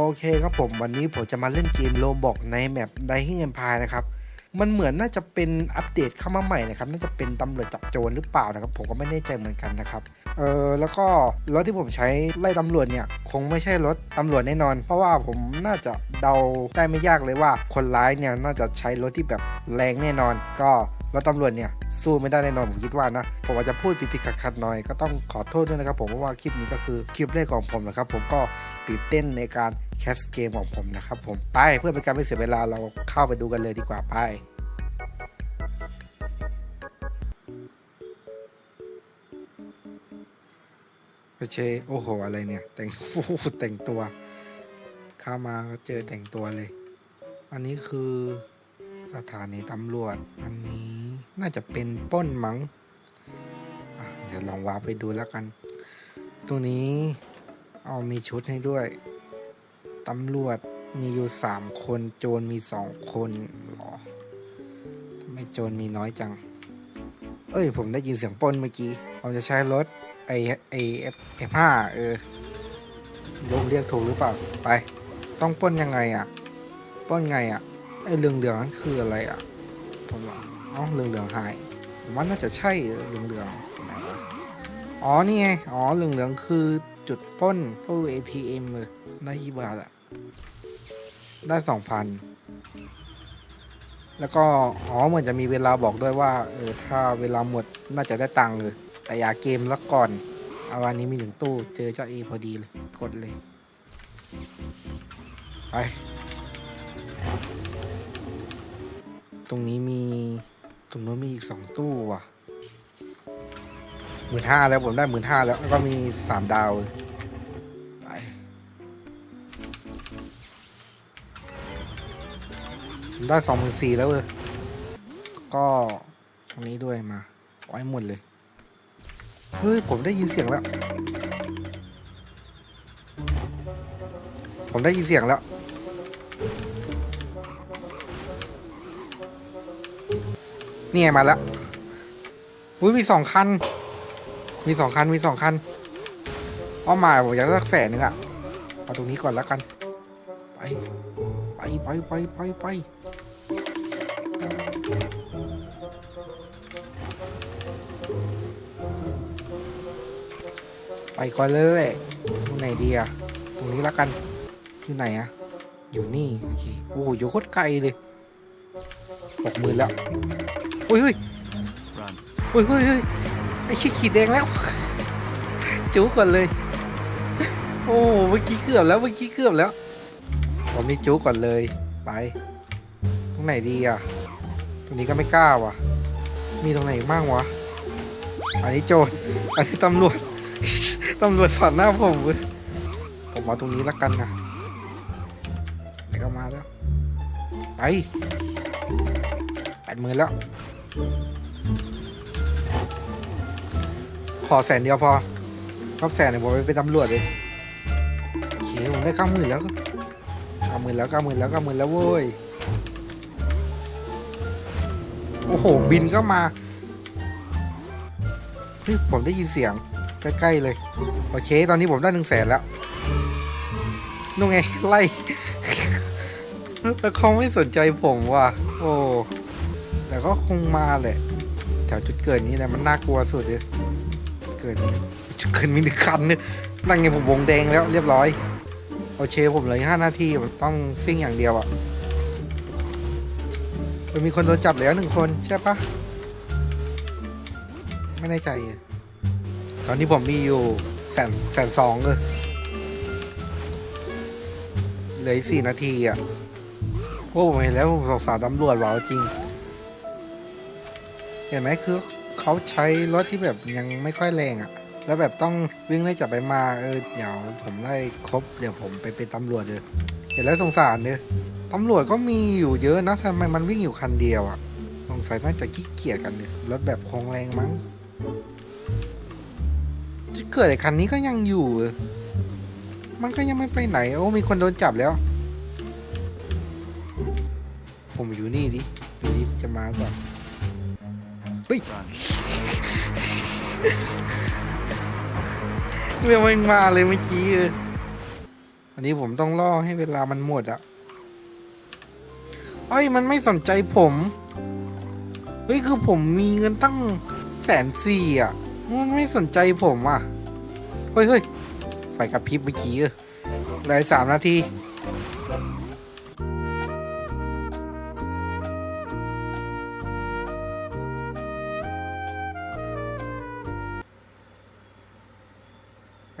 โอเคครับผมวันนี้ผมจะมาเล่นเกมโลบอกในแมปไดฮิ n เ m มพายนะครับ มันเหมือนน่าจะเป็นอัปเดตเข้ามาใหม่นะครับ น่าจะเป็นตำรวจจับโจรหรือเปล่านะครับ ผมก็ไม่แน่ใจเหมือนกันนะครับ เออแล้วก็รถที่ผมใช้ไล่ตำรวจเนี่ย คงไม่ใช่รถตำรวจแน่นอน เพราะว่าผมน่าจะเดาได้ไม่ยากเลยว่า คนร้ายเนี่ยน่าจะใช้รถที่แบบแรงแน่นอน ก็รถตำรวจเนี่ยสู้ไม่ได้แน่นอนผมคิดว่านะ ผมอาจจะพูดผิดๆขัดๆหน่อยก็ต้องขอโทษด้วยนะครับผมเพราะว่าคลิปนี้ก็คือคลิปแรกของผมนะครับผมก็ตื่นเต้นในการ แคสเกมของผมนะครับผมไปเพื่อเป็นการไม่เสียเวลาเราเข้าไปดูกันเลยดีกว่าไปโอเคโอ้โห อะไรเนี่ย แต่งโอ้แต่งตัว เข้ามาก็เจอแต่งตัวเลย อันนี้คือสถานีตำรวจ อันนี้น่าจะเป็นป้นมั้งเดี๋ยวลองวาร์ปไปดูแล้วกัน ตรงนี้ เอามีชุดให้ด้วย ตำรวจมีอยู่สามคน โจรมีสองคนหรอทำไมโจรมีน้อยจัง เอ้ย ผมได้ยินเสียงป้นเมื่อกี้ผมจะใช้รถไอไอเอฟเอฟห้าเออลงเรียกถูกหรือเปล่า ไป ต้องป้นยังไงอะ ป้นไงอะ ไอเหลืองเหลืองนั่นคืออะไรอะ ผมว่าอ๋อเหลืองเหลืองหายผมว่าน่าจะใช่เหลืองเหลืองอ๋อ นี่ไง อ๋อ เหลืองเหลืองคือจุดป้นตู้ ATM เลยได้ยี่บาทอะ ได้สองพันแล้วก็อ๋อเหมือนจะมีเวลาบอกด้วยว่าเออถ้าเวลาหมดน่าจะได้ตังค์เลยแต่อย่าเกมแล้วก่อนเอาวันนี้มีหนึ่งตู้เจอเจ้าเอพอดีเลยกดเลยไปตรงนี้มีตรงนู้นมีอีกสองตู้ว่ะหมื่นห้าแล้วผมได้หมื่นห้าแล้วแล้วก็มีสามดาวเลย ได้สองหมื่นสี่แล้วเออ ก็ตรงนี้ด้วยมาไว้หมดเลย เฮ้ย ผมได้ยินเสียงแล้ว ผมได้ยินเสียงแล้ว นี่ไงมาแล้วอุ้ยมีสองคัน มีสองคัน มีสองคันอ้อมมาผมอยากได้สักแสนหนึ่งอะเอาตรงนี้ก่อนแล้วกัน ไปไปไปไปไปไปไปก่อนเลยแหละตรงไหนดีอะตรงนี้แล้วกันอยู่ไหนอะอยู่นี่โอเคโอ้โหอยู่โคตรไกลเลยหกหมื่นแล้วอุ้ยเฮ้ย Run. อุ้ยเฮ้ยเฮ้ยไอชิขีดแดงแล้วจูก่อนเลย โอ้เมื่อกี้เกือบแล้วเมื่อกี้เกือบแล้ว ผมนี่จูก่อนเลย ไป ตรงไหนดีอะ ตรงนี้ก็ไม่กล้าว่ะ มีตรงไหนอีกบ้างวะ อันนี้โจรอันนี้ตำรวจ ตำรวจผ่านหน้าผมเว้ยผมมาตรงนี้ละกันนะไหนก็มาแล้ว ไปแปดหมื่นแล้ว ขอแสนเดียวพอรอบแสนเนี่ยผมไปเป็นตำรวจเลยโอเคผมได้เก้าหมื่นแล้วาหมื่นแล้วเก้าหมื่นแล้วเก้าหมื่นแล้วเว้ย โอ้โห บินก็มาเฮ้ยผมได้ยินเสียง ใกล้ๆเลย โอเค ตอนนี้ผมได้หนึ่งแสนแล้วนู่นไง ไล่ แต่เขาไม่สนใจผมว่ะ โอ้แต่ก็คงมาแหละ แถวจุดเกิดนี้แหละมันน่ากลัวสุดเลยจุดเกิดนี้จุดเกิดมีหนึ่งคันเนี่ยนั่งไงผมวงแดงแล้วเรียบร้อย โอเคผมเหลือห้านาทีผมต้องซิ่งอย่างเดียวอะ่ะเออมีคนโดนจับแล้วหนึ่งคนใช่ปะไม่แน่ใจ ตอนนี้ผมมีอยู่แสนแสนสองเลยเหลืออีกสี่นาทีอะ่ะโอ้ผมเห็นแล้วผมสงสารตำรวจว่ะเอาจริง เห็นไหมคือเขาใช้รถที่แบบยังไม่ค่อยแรงอะ่ะ แล้วแบบต้องวิ่งไล่จับไปมาเออเดี๋ยวผมไล่ครบเดี๋ยวผมไปเป็นตำรวจเลยเห็นแล้วสงสารเลยตำรวจก็มีอยู่เยอะนะทำไมมันวิ่งอยู่คันเดียวอะ่ะสงสัยน่าจะขี้เกียจกันเลยรถแบบคงแรงมั้งจะเกิดไอ้คันนี้ก็ยังอยู่ มันก็ยังไม่ไปไหน โอ้มีคนโดนจับแล้ว ผมอยู่นี่ดิดูดิจะมาแบบเฮ้ย เรื่องมันมาเลยเมื่อกี้เอออันนี้ผมต้องล่อให้เวลามันหมดอะเอ้ยมันไม่สนใจผม เฮ้ยคือผมมีเงินตั้งแสนสี่อะมันไม่สนใจผมอะเฮ้ยเฮ้ยไฟกระพริบเมื่อกี้เออเหลยสามนาที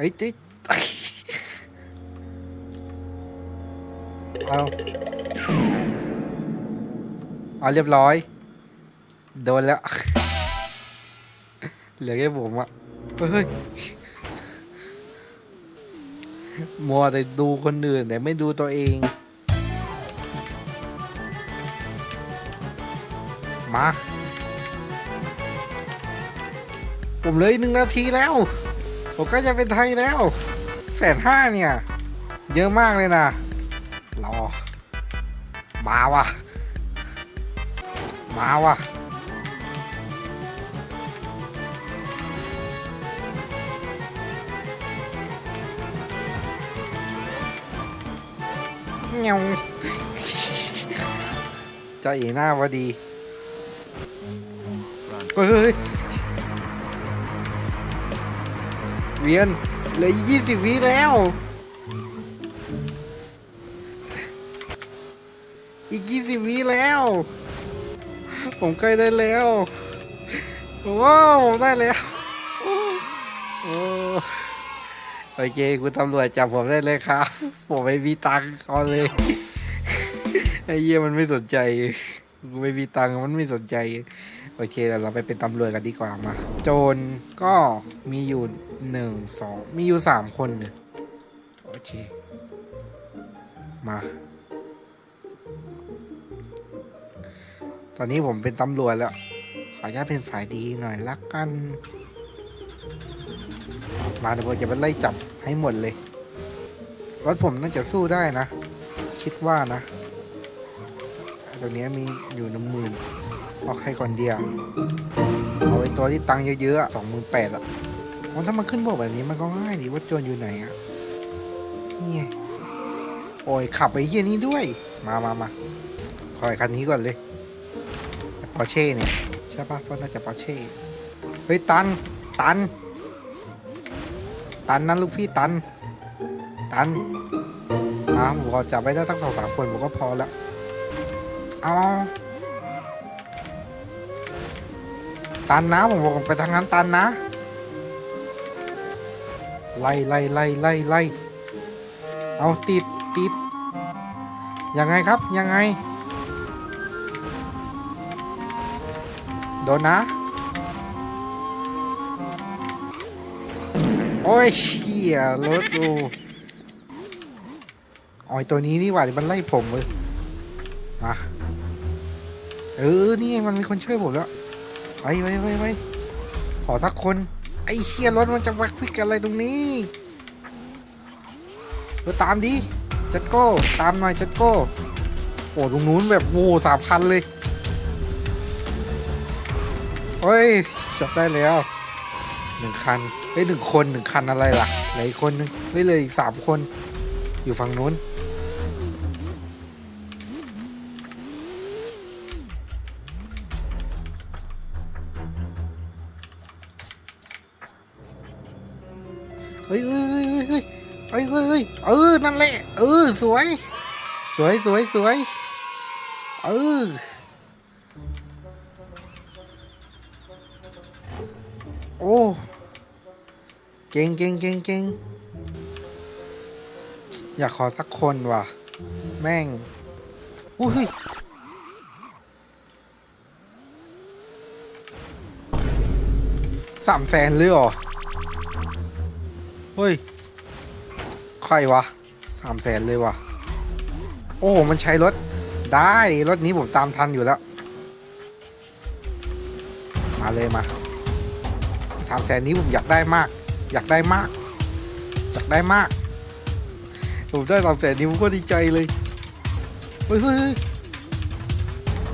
เฮ้ยติ๊ดเอาเอาเรียบร้อย โดนแล้ว เหลือแค่ผมอะเฮ้ยมัวแต่ดูคนอื่นแต่ไม่ดูตัวเอง มา ผมเลยหนึ่งนาทีแล้ว ผมก็จะเป็นไทยแล้วแสนห้าเนี่ย เยอะมากเลยนะ รอ มาวะมาวะเงี้ยวใจาเอ๋หน้าวดี เฮ้ย เวียนเหลือยี่สิบวิแล้ว อีกยี่สิบวิแล้ว ผมใกล้ได้แล้วว้าวได้แล้วโอ้โอเคคุณตำรวจจับผมได้เลยครับ ผมไม่มีตังค์เขาเลยไอ้เหี้ยมันไม่สนใจกูไม่มีตังค์มันไม่สนใจ โอเคเดี๋ยวเราไปเป็นตำรวจกันดีกว่ามา โจรก็มีอยู่หนึ่งสองมีอยู่สามคนเนี่ยโอเค มา ตอนนี้ผมเป็นตำรวจแล้ว ขออนุญาตเป็นสายดีหน่อยละกัน มาเดี๋ยวผมจะไปไล่จับให้หมดเลย รถผมน่าจะสู้ได้นะ คิดว่านะตัวเนี้มีอยู่หนึ่งหมื่น เอาใครก่อนเดียวเอาไอ้ตัวที่ตังค์เยอะๆสองหมื่นแปดอะเพราะถ้ามันขึ้นบวกแบบนี้มันก็ง่ายดีว่าโจรอยู่ไหนอะนี่โอ้ยขับไปเยี่ยนี้ด้วย มามามาคอยคันนี้ก่อนเลยปอร์เช่เนี่ยใช่ปะก็น่าจะปอร์เช่เฮ้ยตันตัน ตันนะลูกพี่ตัน ตันอ่าวผมจับไว้ได้ตั้งสองสามคนผมก็พอแล้วเอา ตันนะผมบอกไปทางนั้นตันนะ ไล่ไล่ไล่ไล่ไล่เอาติดติดยังไงครับยังไง โดนนะ โอ้ยเชี่ยรถดูอ๋อยตัวนี้นี่หว่ามันไล่ผมเลยมาเออ นี่มันมีคนช่วยผมแล้ว ไปไปไปไปขอสักคน ไอ้เชี่ยรถมันจะวักควิกอะไรตรงนี้เออตามดิจัดโก้ ตามหน่อยจัดโก้โอ้ตรงนู้นแบบโว้สามพันเลยเฮ้ยจับได้แล้วหนึ่งคันเฮ้ยหนึ่งคนหนึ่งคันอะไรล่ะเหลืออีกคนนึงเฮ้ยเลยอีกสามคน อยู่ฝั่งนู้น เออสวย สวยสวยสวยเออโอ้เก่งเก่งเก่งเก่งอยากขอสักคนว่ะ แม่งอุ้ยสามแสนเลยเหรอ เฮ้ย ใครวะามแสนเลยว่ะ โอ้โห มันใช้รถ ได้ รถนี้ผมตามทันอยู่แล้ว มาเลยมาสามแสนนี้ผมอยากได้มาก อยากได้มาก อยากได้มาก ผมได้สามแสนนี้ผมก็ดีใจเลย เฮ้ยเฮ้ยเฮ้ย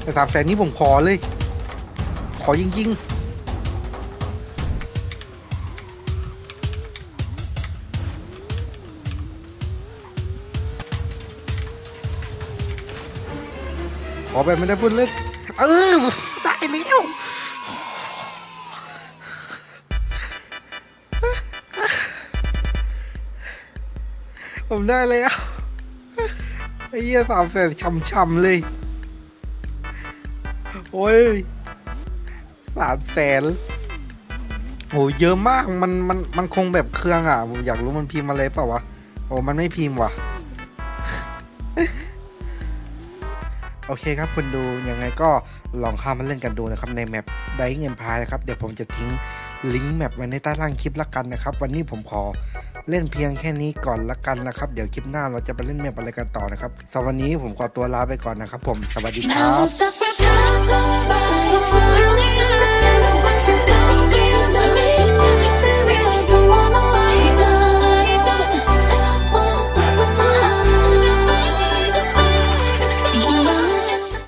แต่สามแสนนี้ผมขอเลย ขอจริงๆ อแบบไม่ได้พูดเล่นเออได้แล้วผมได้แล้วไอ้เหี้ยสามแสนช่ำๆเลย โอ้ยสามแสนโอ้เยอะมากมันมันมันคงแบบเครื่องอะ ผมอยากรู้มันพิมพ์อะไรเปล่าวะ โอ้มันไม่พิมพ์ว่ะ โอเคครับคุณดูยังไงก็ลองเข้ามาเล่นกันดูนะครับในแมปไดเงินพายนะครับเดี๋ยวผมจะทิ้งลิงก์แมปไว้ในใต้ล่างคลิปละกันนะครับ วันนี้ผมขอเล่นเพียงแค่นี้ก่อนละกันนะครับ เดี๋ยวคลิปหน้าเราจะไปเล่นแมปอะไรกันต่อนะครับสำหรับวันนี้ผมขอตัวลาไปก่อนนะครับ ผมสวัสดีครับ